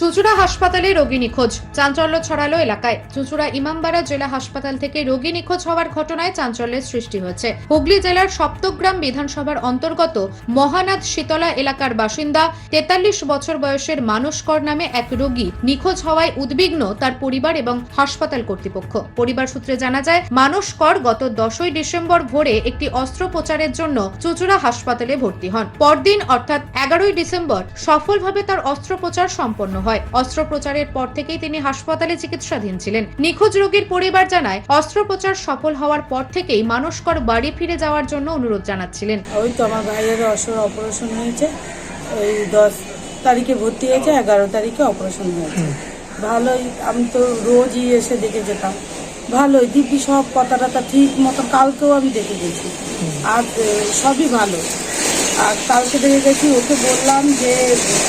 চুঁচুড়া হাসপাতালে রোগী নিখোঁজ। চাঞ্চল্য ছড়ালো এলাকায়। চুঁচুড়া ইমামবাড়া জেলা হাসপাতাল থেকে রোগী নিখোঁজ হওয়ার ঘটনায় চাঞ্চল্যের সৃষ্টি হয়েছে। হুগলি জেলার সপ্তগ্রাম বিধানসভার অন্তর্গত মহানাথ শীতলা এলাকার বাসিন্দা, তেতাল্লিশ বছর বয়সের মানস কর নামে এক রোগী নিখোঁজ হওয়ায় উদ্বিগ্ন তার পরিবার এবং হাসপাতাল কর্তৃপক্ষ। পরিবার সূত্রে জানা যায় মানস কর গত দশই ডিসেম্বর ভোরে একটি অস্ত্রোপচারের জন্য চুঁচুড়া হাসপাতালে ভর্তি হন। পরদিন অর্থাৎ এগারোই ডিসেম্বর সফলভাবে তার অস্ত্রোপচার সম্পন্ন হয় অস্ত্রোপচারের পর থেকেই তিনি হাসপাতালে চিকিৎসাধীন ছিলেন। নিখোঁজ রোগীর পরিবার জানায় অস্ত্রোপচার সফল হওয়ার পর থেকেই মানসকর বাড়ি ফিরে যাওয়ার জন্য অনুরোধ জানাচ্ছিলেন। ওই তো আমার ভাইয়ের অসর অপারেশন হয়েছে। ওই দশ তারিখে ভর্তি হয়েছে এগারো তারিখে অপারেশন হয়েছে। ভালোই আমি তো রোজই এসে দেখে যেতাম। ভালোই দিব্যি সব কথা টথা ঠিক মতো কালকেও আমি দেখে গেছি। আর সবই ভালো। আর কালকে দেখে গেছি ওকে বললাম যে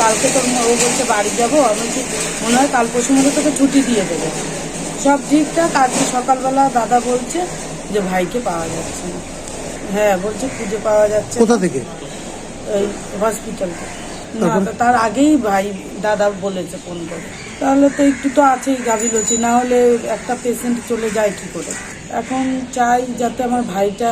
কালকে তো ও বলছে বাড়ি যাব। আমি বলছি মনে হয় কাল পরশু মধ্যে তোকে ছুটি দিয়ে দেবে। সব ঠিকঠাক আজকে সকালবেলা দাদা বলছে যে ভাইকে পাওয়া যাচ্ছে না। হ্যাঁ বলছে খুঁজে পাওয়া যাচ্ছে কোথা থেকে? এই হসপিটাল তো। তার আগেই ভাই দাদা বলেছে ফোন করে। তাহলে তো একটু তো আছেই গাফিলতি। না হলে একটা পেশেন্ট চলে যায় কি করে? এখন চাই যাতে আমার ভাইটা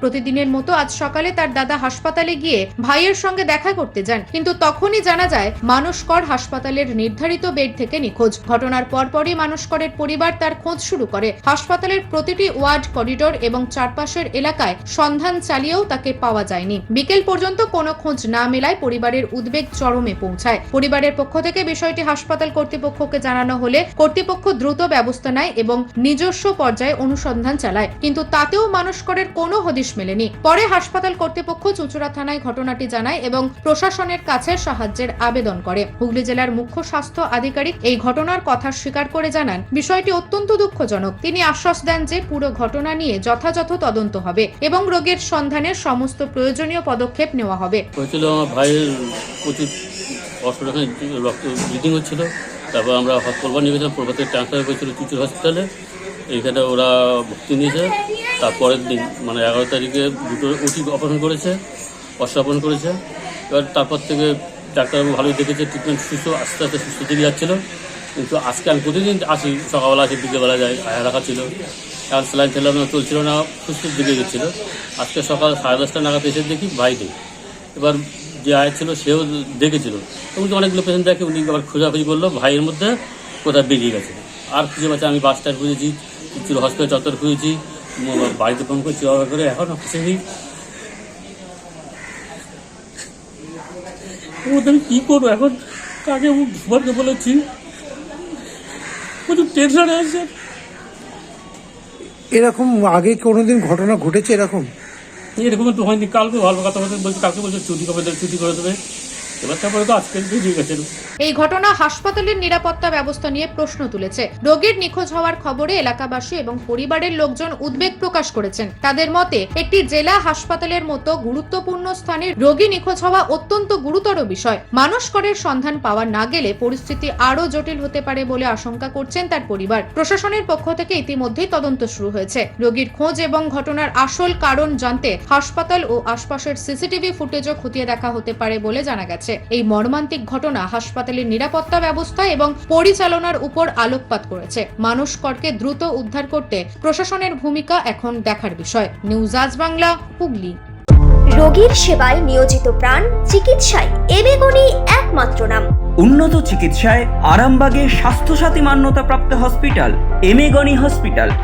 প্রতিদিনের মতো আজ সকালে তার দাদা হাসপাতালে গিয়ে ভাইয়ের সঙ্গে দেখা করতে যান। কিন্তু তখনই জানা যায় হাসপাতালের নির্ধারিত বেড থেকে নিখোঁজ। ঘটনার পরপরই পরিবার তার খোঁজ শুরু করে। হাসপাতালের প্রতিটি ওয়ার্ড, করিডোর এবং চারপাশের এলাকায় সন্ধান চালিয়েও তাকে পাওয়া যায়নি। বিকেল পর্যন্ত কোনো খোঁজ না মেলায় পরিবারের উদ্বেগ চরমে পৌঁছায়। পরিবারের পক্ষ থেকে বিষয়টি হাসপাতাল কর্তৃপক্ষকে জানানো হলে কর্তৃপক্ষ দ্রুত ব্যবস্থা নেয় এবং নিজস্ব পর্যায়ে অনুসন্ধান চালায়, কিন্তু তাতেও মানসকরের কোনো হদিশ মেলেনি। পরে হাসপাতাল কর্তৃপক্ষ চুঁচুড়া থানায় ঘটনাটি জানায় এবং প্রশাসনের কাছে সাহায্যের আবেদন করে। হুগলি জেলার মুখ্য স্বাস্থ্য আধিকারিক এই ঘটনার কথা স্বীকার করে জানান, বিষয়টি অত্যন্ত দুঃখজনক। তিনি আশ্বাস দেন যে পুরো ঘটনা নিয়ে যথাযথ তদন্ত হবে এবং রোগের সন্ধানের সমস্ত প্রয়োজনীয় পদক্ষেপ নেওয়া হবে। রক্ত ব্লিডিং হচ্ছিল। তারপর আমরা হসপিটাল নিয়ে গেছিলাম ট্রান্সফার করেছিল চুচুর হসপিটালে। এইখানে ওরা ভর্তি নিয়েছে। তারপরের দিন মানে এগারো তারিখে দুটো উঠি অপারেশন করেছে, অস্ত্রাপন করেছে। এবার তারপর থেকে ডাক্তারবাবু ভালোই দেখেছে ট্রিটমেন্ট সুস্থ, আস্তে আস্তে সুস্থ দিকে যাচ্ছিল। কিন্তু আজকে আমি প্রতিদিন আসি, সকালবেলা আসি, বিকেলবেলা যাই, আয়া রাখা ছিল। এখন স্যালাইন ঠেলানো চলছিল না সুস্থ দিকে গেছিল। আজকে সকাল সাড়ে দশটা নাগাদ এসে দেখি ভাই নেই এবার যে আয় ছিল, সেও দেখেছিল। এবং অনেকগুলো পেশেন্ট দেখে উনি আবার খোঁজাখুঁজি করল, ভাইয়ের মধ্যে কোথায় বেরিয়ে গেছে। আর খুঁজে পাচ্ছে আমি বাস স্ট্যান্ড খুঁজেছি কিছু হসপিটাল চত্বর খুঁজেছি বাড়িতে ফোন করছি অর্ডার করে এখন খুঁজেছি ওদের আমি কী করব? এখন কাকে ঘুমাতে বলেছি? প্রচুর টেনশনে আছে। এরকম আগে কোনোদিন ঘটনা ঘটেছে এরকম? এরকম তো হয়নি কালকে ভালো কথা বলতে বলছি কালকে বলছে ছুটি কবে দেবে ছুটি করে দেবে। এই ঘটনা হাসপাতালের নিরাপত্তা ব্যবস্থা নিয়ে প্রশ্ন তুলেছে। রোগীর নিখোঁজ হওয়ার খবরে এলাকাবাসী এবং পরিবারের লোকজন উদ্বেগ প্রকাশ করেছেন। তাদের মতে, একটি জেলা হাসপাতালের মতো গুরুত্বপূর্ণ স্থানে রোগী নিখোঁজ হওয়া অত্যন্ত গুরুতর বিষয়। মানসকরের সন্ধান পাওয়া না গেলে পরিস্থিতি আরও জটিল হতে পারে বলে আশঙ্কা করছেন তার পরিবার। প্রশাসনের পক্ষ থেকে ইতিমধ্যেই তদন্ত শুরু হয়েছে। রোগীর খোঁজ এবং ঘটনার আসল কারণ জানতে হাসপাতাল ও আশপাশের সিসিটিভি ফুটেজও খতিয়ে দেখা হতে পারে বলে জানা গেছে। এই মর্মান্তিক ঘটনা হাসপাতালের নিরাপত্তা ব্যবস্থা এবং পরিচালনার উপর আলোকপাত করেছে। মানুষ করকে দ্রুত উদ্ধার করতে প্রশাসনের ভূমিকা এখন দেখার বিষয়। নিউজ আজ বাংলা হুগলি। রোগীর সেবায় নিয়োজিত প্রাণ চিকিৎসায় এবেগুনি একমাত্র নাম। উন্নত চিকিৎসায় আরামবাগে স্বাস্থ্যসাথী মান্যতাপ্রাপ্ত হসপিটাল এমেগনি হসপিটাল।